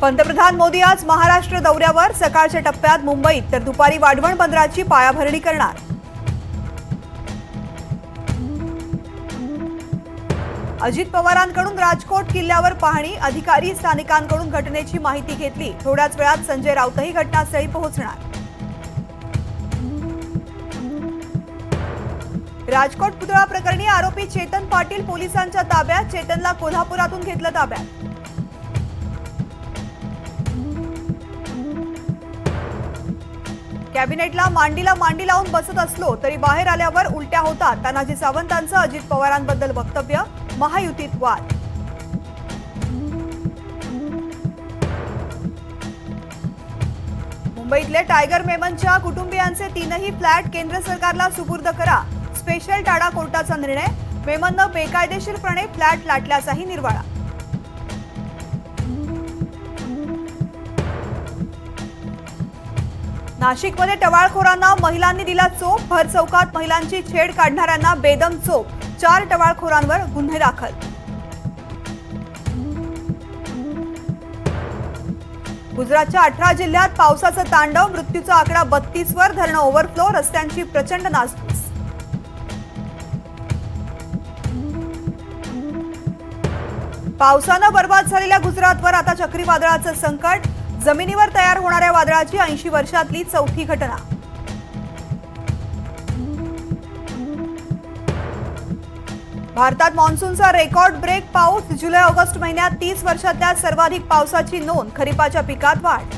पंतप्रधान मोदी आज महाराष्ट्र दौऱ्यावर. सकाळच्या टप्प्यात मुंबईत तर दुपारी वाढवण बंदराची पायाभरणी करणार. अजित पवारांकडून राजकोट किल्ल्यावर पाहणी. अधिकारी स्थानिकांकडून घटनेची माहिती घेतली. थोड्याच वेळात संजय राऊतही घटनास्थळी पोहोचणार. राजकोट पुतळा प्रकरणी आरोपी चेतन पाटील पोलिसांच्या ताब्यात. चेतनला कोल्हापुरातून घेतलं ताब्यात. कॅबिनेटला मांडीला मांडी लावून बसत असलो तरी बाहेर आल्यावर उलट्या होतात. तानाजी सावंतांचं अजित पवारांबद्दल वक्तव्य महायुतीत वाद. मुंबईतले टायगर मेमनच्या कुटुंबियांचे तीनही फ्लॅट केंद्र सरकारला सुपूर्द करा. स्पेशल टाडा कोर्टाचा निर्णय मेमननं बेकायदेशीरपणे फ्लॅट लाटल्याचाही निर्वाळा. नाशिकमध्ये टवाळखोरांना महिलांनी दिला चोप. भर चौकात महिलांची छेड काढणाऱ्यांना बेदम चोप. चार टवाळखोरांवर गुन्हे दाखल. गुजरातच्या अठरा जिल्ह्यात पावसाचं तांडव मृत्यूचा आकडा बत्तीस वर धरणं ओव्हरफ्लो रस्त्यांची प्रचंड नासधूस. पावसानं बर्बाद झालेल्या गुजरातवर आता चक्रीवादळाचं संकट. जमिनीवर तयार होणाऱ्या वादळाची ऐंशी वर्षातली चौथी घटना. भारतात मान्सूनचा रेकॉर्ड ब्रेक पाऊस जुलै ऑगस्ट महिन्यात तीस वर्षातल्या सर्वाधिक पावसाची नोंद खरीपाच्या पिकात वाढ.